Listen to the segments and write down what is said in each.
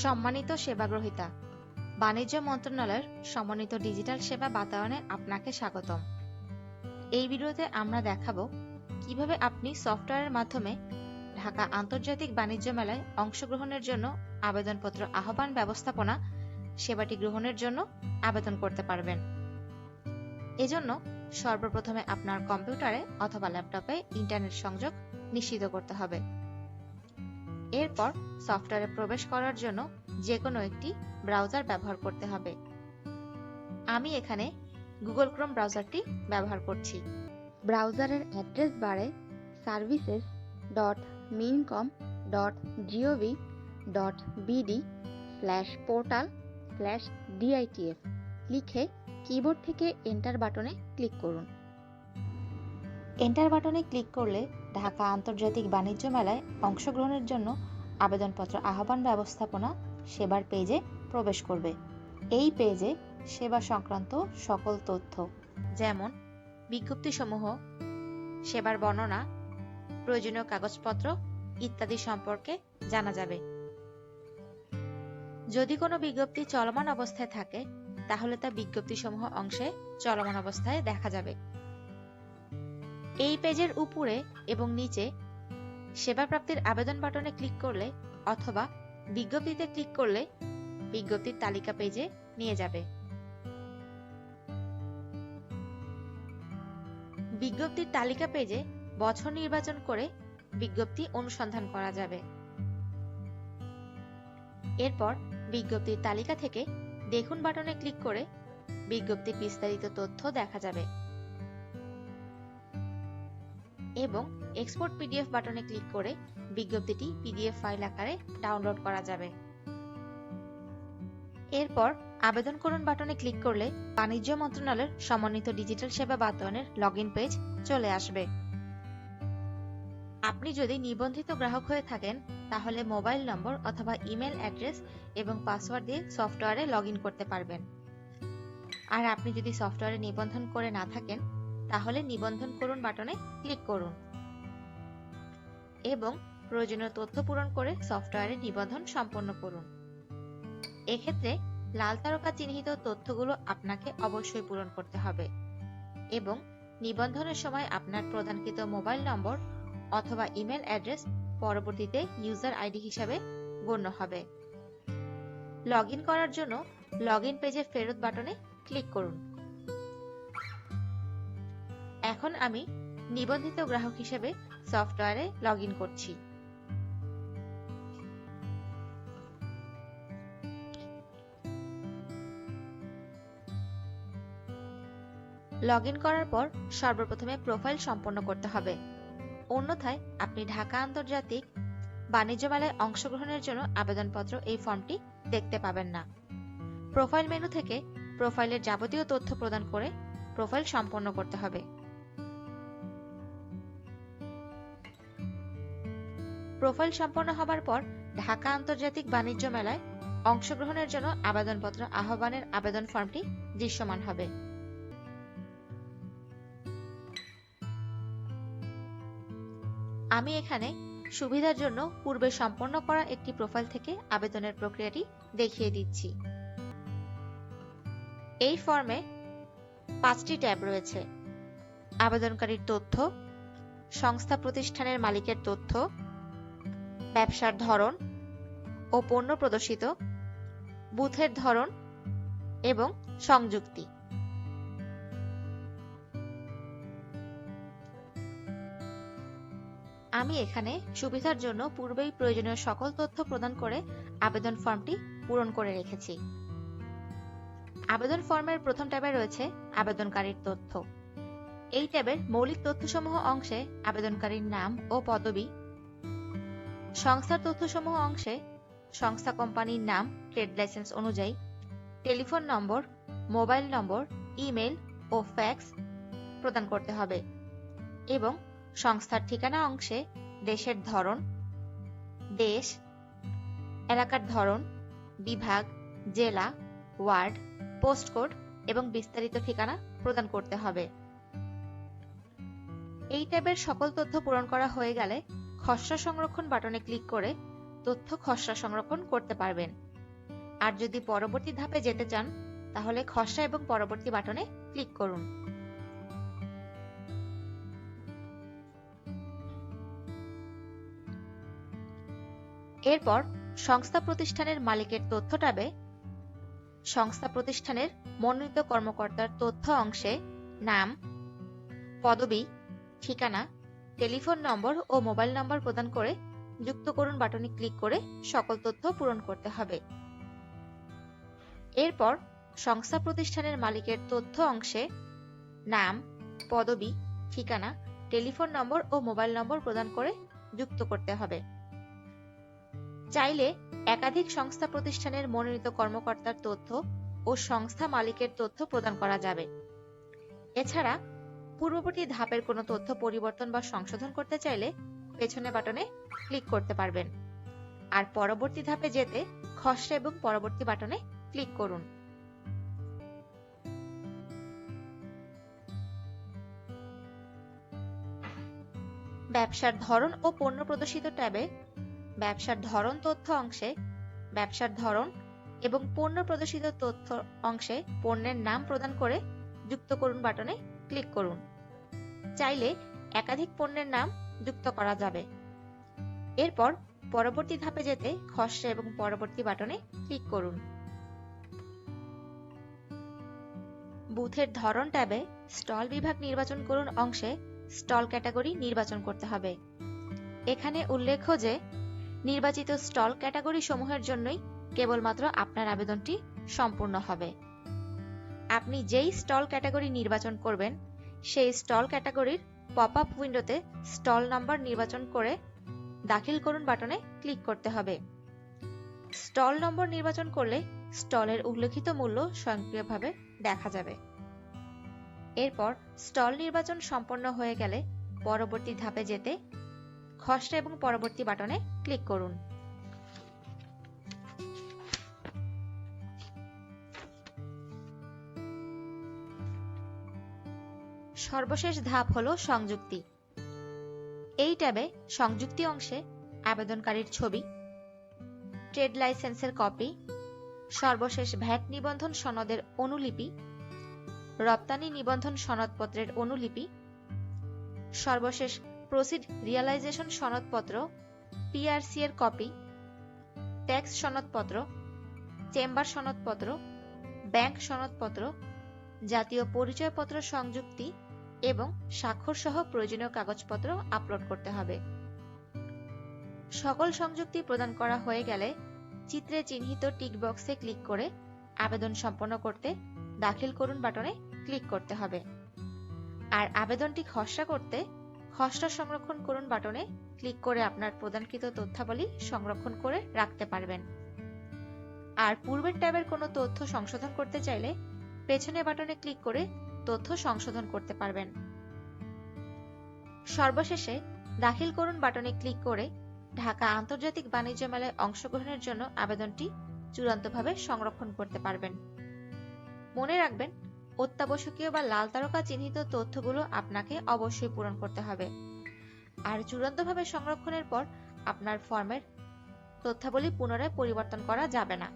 সম্মানিত সেবাগ্রহীতা। বাণিজ্য মন্ত্রণালয়ের সমন্বিত ডিজিটাল সেবা বাতায়নে আপনাকে স্বাগতম। এই ভিডিওতে আমরা দেখাবো কীভাবে আপনি সফটওয়্যারের মাধ্যমে ঢাকা আন্তর্জাতিক বাণিজ্য মেলায় অংশগ্রহণের জন্য আবেদনপত্র আহ্বান ব্যবস্থাপনা, সেবাটি গ্রহণের জন্য আবেদন করতে পারবেন। এজন্য সর্বপ্রথমে আপনার কম্পিউটারে অথবা ল্যাপটপে ইন্টারনেট সংযোগ নিশ্চিত করতে হবে। এরপর সফটওয়্যারে প্রবেশ করার জন্য যে কোনো একটি ব্রাউজার ব্যবহার করতে হবে। আমি এখানে গুগল ক্রোম ব্রাউজারটি ব্যবহার করছি। ব্রাউজারের অ্যাড্রেস বারে services dot mincom dot G O V dot BD slash portal slash DITF লিখে কিবোর্ড থেকে এন্টার বাটনে ক্লিক করুন। এন্টার বাটনে ক্লিক করলে ঢাকা আন্তর্জাতিক বাণিজ্য মেলায় অংশগ্রহণের জন্য আবেদনপত্র আহ্বান ব্যবস্থাপনা সেবার পেজে প্রবেশ করবে। এই পেজে সেবা সংক্রান্ত সকল তথ্য যেমন বিজ্ঞপ্তিসমূহ, সেবার বর্ণনা, প্রয়োজনীয় কাগজপত্র ইত্যাদি সম্পর্কে জানা যাবে। যদি কোনো বিজ্ঞপ্তি চলমান অবস্থায় থাকে, তাহলে তা বিজ্ঞপ্তিসমূহ অংশে চলমান অবস্থায় দেখা যাবে। এই পেজের উপরে এবং নিচে সেবা প্রাপ্তির আবেদন বাটনে ক্লিক করলে অথবা বিজ্ঞপ্তিতে ক্লিক করলে বিজ্ঞপ্তির তালিকা পেজে নিয়ে যাবে। বিজ্ঞপ্তির তালিকা পেজে বছর নির্বাচন করে বিজ্ঞপ্তি অনুসন্ধান করা যাবে। এরপর বিজ্ঞপ্তির তালিকা থেকে দেখুন বাটনে ক্লিক করে বিজ্ঞপ্তির বিস্তারিত তথ্য দেখা যাবে। এবং এক্সপোর্ট পিডিএফ বাটনে ক্লিক করে বিজ্ঞপ্তিটি পিডিএফ ফাইল আকারে ডাউনলোড করা যাবে। এরপর আবেদন করুন বাটনে ক্লিক করলে বাণিজ্য মন্ত্রণালয়ের সমন্বিত ডিজিটাল সেবা বাতায়নের লগইন পেজ চলে আসবে। আপনি যদি নিবন্ধিত গ্রাহক হয়ে থাকেন, তাহলে মোবাইল নম্বর অথবা ইমেল অ্যাড্রেস এবং পাসওয়ার্ড দিয়ে সফটওয়্যারে লগ করতে পারবেন। আর আপনি যদি সফটওয়্যারে নিবন্ধন করে না থাকেন তাহলে নিবন্ধন করুন বাটনে ক্লিক করুন। এবং প্রয়োজনীয় তথ্য পূরণ করে সফটওয়্যারে নিবন্ধন সম্পন্ন করুন। এক্ষেত্রে লাল তারকা চিহ্নিত তথ্যগুলো আপনাকে অবশ্যই পূরণ করতে হবে এবং নিবন্ধনের সময় আপনার প্রদানকৃত মোবাইল নম্বর অথবা ইমেল অ্যাড্রেস পরবর্তীতে ইউজার আইডি হিসাবে গণ্য হবে। লগ করার জন্য লগ পেজে ফেরত বাটনে ক্লিক করুন। এখন আমি নিবন্ধিত গ্রাহক হিসেবে সফটওয়্যারে লগ করছি। লগ করার পর সর্বপ্রথমে প্রোফাইল সম্পন্ন করতে হবে। অন্যথায় আপনি ঢাকা আন্তর্জাতিক বাণিজ্য মেলায় অংশগ্রহণের জন্য আবেদনপত্র এই ফর্মটি দেখতে পাবেন না। প্রোফাইল মেনু থেকে প্রোফাইলের যাবতীয় তথ্য প্রদান করে প্রোফাইল সম্পন্ন করতে হবে। প্রোফাইল সম্পন্ন হবার পর ঢাকা আন্তর্জাতিক বাণিজ্য মেলায় অংশগ্রহণের জন্য আবেদনপত্র আহ্বানের আবেদন ফর্মটি দৃশ্যমান হবে। আমি এখানে সুবিধার জন্য পূর্বে সম্পন্ন করা একটি প্রোফাইল থেকে আবেদনের প্রক্রিয়াটি দেখিয়ে দিচ্ছি। এই ফর্মে পাঁচটি ট্যাব রয়েছে। আবেদনকারীর তথ্য, সংস্থা প্রতিষ্ঠানের মালিকের তথ্য ব্যবসার ধরন ও পণ্য প্রদর্শিত, বুথের ধরন এবং সংযুক্তি। আমি এখানে সুবিধার জন্য পূর্বেই প্রয়োজনীয় সকল তথ্য প্রদান করে আবেদন ফর্মটি পূরণ করে রেখেছি। আবেদন ফর্মের প্রথম ট্যাবে রয়েছে আবেদনকারীর তথ্য। এই ট্যাবের মৌলিক তথ্যসমূহ অংশে আবেদনকারীর নাম ও পদবি সংস্থার তথ্যসমূহ অংশে সংস্থা কোম্পানির নাম, ট্রেড লাইসেন্স অনুযায়ী telephone number, mobile number, email ও ফ্যাক্স প্রদান করতে হবে এবং সংস্থার ঠিকানা অংশে দেশের ধরন, দেশ, এলাকার ধরন, বিভাগ, জেলা, ওয়ার্ড পোস্টকোড এবং বিস্তারিত ঠিকানা প্রদান করতে হবে। এই ট্যাবের সকল তথ্য পূরণ করা হয়ে গেলে খসড়া সংরক্ষণ বাটনে ক্লিক করে তথ্য খসড়া সংরক্ষণ করতে পারবেন। আর যদি পরবর্তী ধাপে যেতে চান, তাহলে খসড়া এবং পরবর্তী বাটনে ক্লিক করুন। এরপর সংস্থা প্রতিষ্ঠানের মালিকের তথ্য ট্যাবে সংস্থা প্রতিষ্ঠানের মনোনীত কর্মকর্তার তথ্য অংশে নাম, পদবি, ঠিকানা টেলিফোন নম্বর ও মোবাইল নম্বর প্রদান করে যুক্ত করুন বাটনে ক্লিক করে সকল তথ্য পূরণ করতে হবে। এরপর সংস্থা প্রতিষ্ঠানের মালিকের তথ্য অংশে নাম, পদবি, ঠিকানা, টেলিফোন নম্বর ও মোবাইল নম্বর প্রদান করে যুক্ত করতে হবে। চাইলে একাধিক সংস্থা প্রতিষ্ঠানের মনোনীত কর্মকর্তার তথ্য ও সংস্থা মালিকের তথ্য প্রদান করা যাবে। এছাড়া পূর্ববর্তী ধাপের কোনো তথ্য পরিবর্তন বা সংশোধন করতে চাইলে পেছনে বাটনে ক্লিক করতে পারবেন। আর পরবর্তী ধাপে যেতে খসড়া এবং পরবর্তী বাটনে ক্লিক করুন। ব্যবসার ধরন ও পণ্য প্রদর্শিত ট্যাবে ব্যবসার ধরন তথ্য অংশে ব্যবসার ধরন এবং পণ্য প্রদর্শিত তথ্য অংশে পণ্যের নাম প্রদান করে যুক্ত করুন বাটনে ক্লিক করুন। চাইলে একাধিক পণ্যের নাম যুক্ত করা যাবে। এরপর পরবর্তী ধাপে যেতে খসড়া এবং পরবর্তী বাটনে ক্লিক করুন। বুথের ধরন ট্যাবে স্টল বিভাগ নির্বাচন করুন অংশে স্টল ক্যাটাগরি নির্বাচন করতে হবে। এখানে উল্লেখ্য যে, নির্বাচিত স্টল ক্যাটাগরি সমূহের জন্যই কেবলমাত্র আপনার আবেদনটি সম্পূর্ণ হবে। আপনি যেই স্টল ক্যাটাগরি নির্বাচন করবেন সেই স্টল ক্যাটাগরির পপ আপ উইন্ডোতে স্টল নাম্বার নির্বাচন করে দাখিল করুন বাটনে ক্লিক করতে হবে। স্টল নম্বর নির্বাচন করলে স্টলের উল্লেখিত মূল্য স্বয়ংক্রিয়ভাবে দেখা যাবে। এরপর স্টল নির্বাচন সম্পন্ন হয়ে গেলে পরবর্তী ধাপে যেতে খসড়া এবং পরবর্তী বাটনে ক্লিক করুন। সর্বশেষ ধাপ হল সংযুক্তি। এই ট্যাবে সংযুক্তি অংশে আবেদনকারীর ছবি, ট্রেড লাইসেন্সের কপি, সর্বশেষ ভ্যাট নিবন্ধন সনদের অনুলিপি, রপ্তানি নিবন্ধন সনদপত্রের অনুলিপি, সর্বশেষ প্রসিড রিয়ালাইজেশন সনদপত্র, পিআরসি এর কপি, ট্যাক্স সনদপত্র, চেম্বার সনদপত্র, ব্যাংক সনদপত্র, জাতীয় পরিচয়পত্র সংযুক্তি এবং স্বাক্ষর সহ প্রয়োজনীয় কাগজপত্র আপলোড করতে হবে। সকল সংযুক্তি প্রদান করা হয়ে গেলে চিত্রে চিহ্নিত টিক বক্সে ক্লিক করে আবেদন সম্পন্ন করতে দাখিল করুন বাটনে ক্লিক করতে হবে। আর আবেদনটি খসড়া করতে খসড়া সংরক্ষণ করুন বাটনে ক্লিক করে আপনার প্রদানকৃত তথ্যাবলী সংরক্ষণ করে রাখতে পারবেন। আর পূর্বের ট্যাবের কোনো তথ্য সংশোধন করতে চাইলে পেছনে বাটনে ক্লিক করে তথ্য সংশোধন করতে পারবেন। সর্বশেষে দাখিল করুন বাটনে ক্লিক করে ঢাকা আন্তর্জাতিক বাণিজ্য মেলায় অংশগ্রহণের জন্য আবেদনটি চূড়ান্তভাবে সংরক্ষণ করতে পারবেন। মনে রাখবেন, অত্যাবশ্যকীয় বা লাল তারকা চিহ্নিত তথ্যগুলো আপনাকে অবশ্যই পূরণ করতে হবে। আর চূড়ান্তভাবে সংরক্ষণের পর আপনার ফর্মের তথ্যাবলী পুনরায় পরিবর্তন করা যাবে না।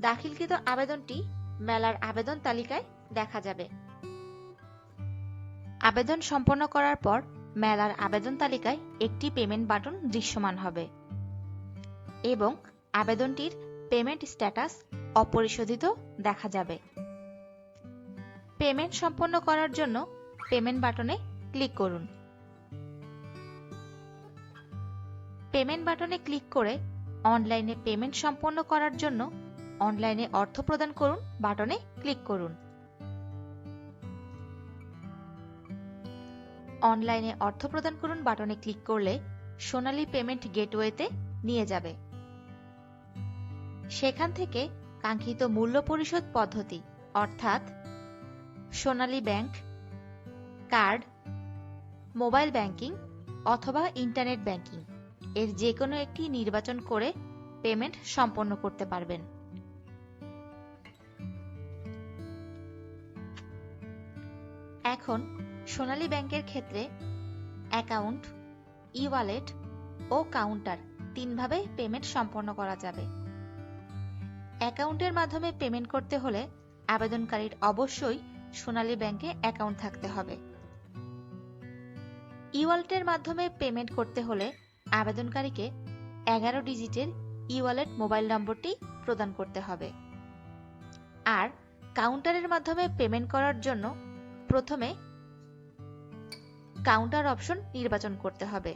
দাখিলকৃত আবেদনটি মেলার আবেদন তালিকায় দেখা যাবে। আবেদন সম্পন্ন করার পর মেলার আবেদন তালিকায় একটি পেমেন্ট বাটন দৃশ্যমান হবে এবং আবেদনটির পেমেন্ট স্ট্যাটাস অপরিশোধিত দেখা যাবে। পেমেন্ট সম্পন্ন করার জন্য পেমেন্ট বাটনে ক্লিক করুন। পেমেন্ট বাটনে ক্লিক করে অনলাইনে পেমেন্ট সম্পন্ন করার জন্য অনলাইনে অর্থ প্রদান করুন বাটনে ক্লিক করুন। অনলাইনে অর্থ প্রদান করুন বাটনে ক্লিক করলে সোনালী পেমেন্ট গেটওয়েতে নিয়ে যাবে। সেখান থেকে কাঙ্ক্ষিত মূল্য পরিশোধ পদ্ধতি, অর্থাৎ Sonali bank, card, mobile banking অথবা ইন্টারনেট ব্যাংকিং এর যে কোনো একটি নির্বাচন করে পেমেন্ট সম্পন্ন করতে পারবেন। এখন সোনালী ব্যাংকের ক্ষেত্রে অ্যাকাউন্ট ই ওয়ালেট ও কাউন্টার তিনভাবে পেমেন্ট সম্পন্ন করা যাবে। অ্যাকাউন্টের মাধ্যমে পেমেন্ট করতে হলে আবেদনকারীর অবশ্যই সোনালী ব্যাংকে অ্যাকাউন্ট থাকতে হবে। ই ওয়ালেটের মাধ্যমে পেমেন্ট করতে হলে আবেদনকারীকে এগারো ডিজিটের ই ওয়ালেট মোবাইল নম্বরটি প্রদান করতে হবে। আর কাউন্টারের মাধ্যমে পেমেন্ট করার জন্য প্রথমে কাউন্টার অপশন নির্বাচন করতে হবে।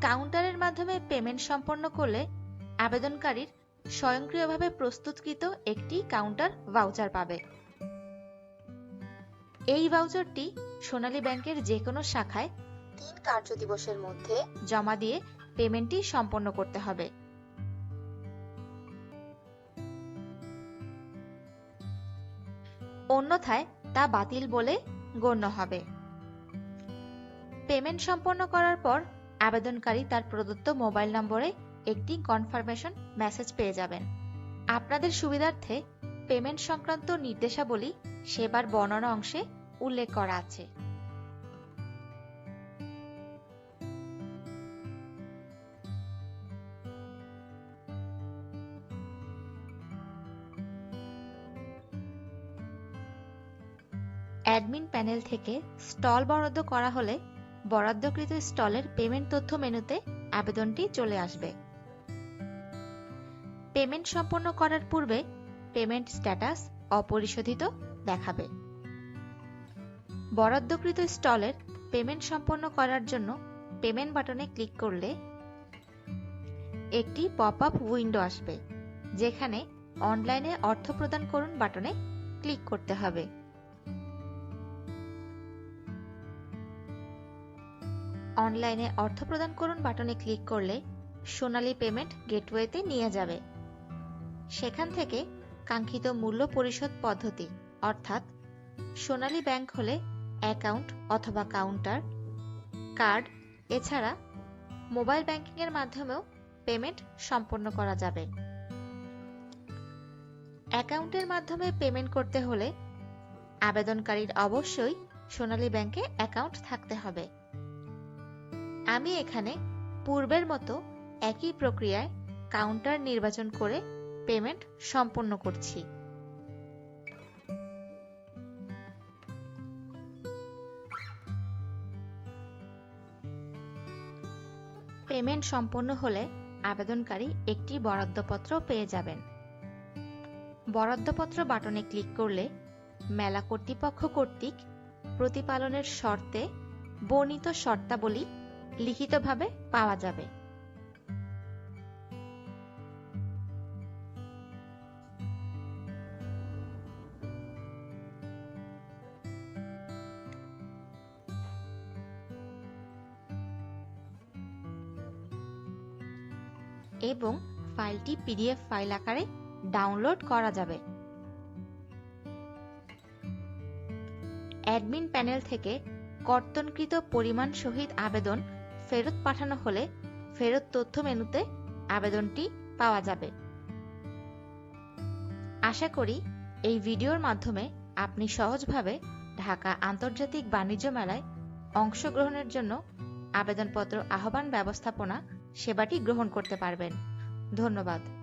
কাউন্টারের মাধ্যমে পেমেন্ট সম্পন্ন করলে আবেদনকারীর স্বয়ংক্রিয়ভাবে প্রস্তুতকৃত একটি কাউন্টার ভাউচার পাবে। এই ভাউচারটি সোনালী ব্যাংকের যে কোনো শাখায় তিন কার্যদিবসের মধ্যে জমা দিয়ে পেমেন্টটি সম্পন্ন করতে হবে। অন্যথায় তা বাতিল বলে গণ্য হবে। পেমেন্ট সম্পন্ন করার পর আবেদনকারী তার প্রদত্ত মোবাইল নম্বরে একটি কনফার্মেশন মেসেজ পেয়ে যাবেন। আপনাদের সুবিধার্থে পেমেন্ট সংক্রান্ত নির্দেশাবলী সেবার বর্ণনা অংশে উল্লেখ করা আছে। অ্যাডমিন প্যানেল থেকে স্টল বরাদ্দ করা হলে বরাদ্দকৃত স্টলের পেমেন্ট তথ্য মেনুতে আবেদনটি চলে আসবে। পেমেন্ট সম্পন্ন করার পূর্বে পেমেন্ট স্ট্যাটাস অপরিশোধিত দেখাবে। বরাদ্দকৃত স্টলের পেমেন্ট সম্পন্ন করার জন্য পেমেন্ট বাটনে ক্লিক করলে একটি পপ আপ উইন্ডো আসবে, যেখানে অনলাইনে অর্থ প্রদান করুন বাটনে ক্লিক করতে হবে। অনলাইনে অর্থ প্রদান করুন বাটনে ক্লিক করলে সোনালী পেমেন্ট গেটওয়েতে নিয়ে যাবে। সেখান থেকে কাঙ্ক্ষিত মূল্য পরিশোধ পদ্ধতি, অর্থাৎ সোনালী ব্যাংক হলে অ্যাকাউন্ট অথবা কাউন্টার, কার্ড, এছাড়া মোবাইল ব্যাংকিং এর মাধ্যমেও পেমেন্ট সম্পন্ন করা যাবে। অ্যাকাউন্টের মাধ্যমে পেমেন্ট করতে হলে আবেদনকারীর অবশ্যই সোনালী ব্যাংকে অ্যাকাউন্ট থাকতে হবে। আমি এখানে পূর্বের মতো একই প্রক্রিয়ায় কাউন্টার নির্বাচন করে পেমেন্ট সম্পন্ন করছি। পেমেন্ট সম্পন্ন হলে আবেদনকারী একটি বরাদ্দপত্র পেয়ে যাবেন। বরাদ্দপত্র বাটনে ক্লিক করলে মেলা কর্তৃপক্ষ কর্তৃক প্রতিপালনের শর্তে বর্ণিত শর্তাবলী লিখিতভাবে পাওয়া যাবে। এবং ফাইলটি পিডিএফ ফাইল আকারে ডাউনলোড করা যাবে। অ্যাডমিন প্যানেল থেকে কর্তনকৃত পরিমাণ সহিত আবেদন ফেরত পাঠানো হলে ফেরত তথ্য মেনুতে আবেদনটি পাওয়া যাবে। আশা করি এই ভিডিওর মাধ্যমে আপনি সহজভাবে ঢাকা আন্তর্জাতিক বাণিজ্য মেলায় অংশগ্রহণের জন্য আবেদনপত্র আহ্বান ব্যবস্থাপনা সেবাটি গ্রহণ করতে পারবেন। ধন্যবাদ।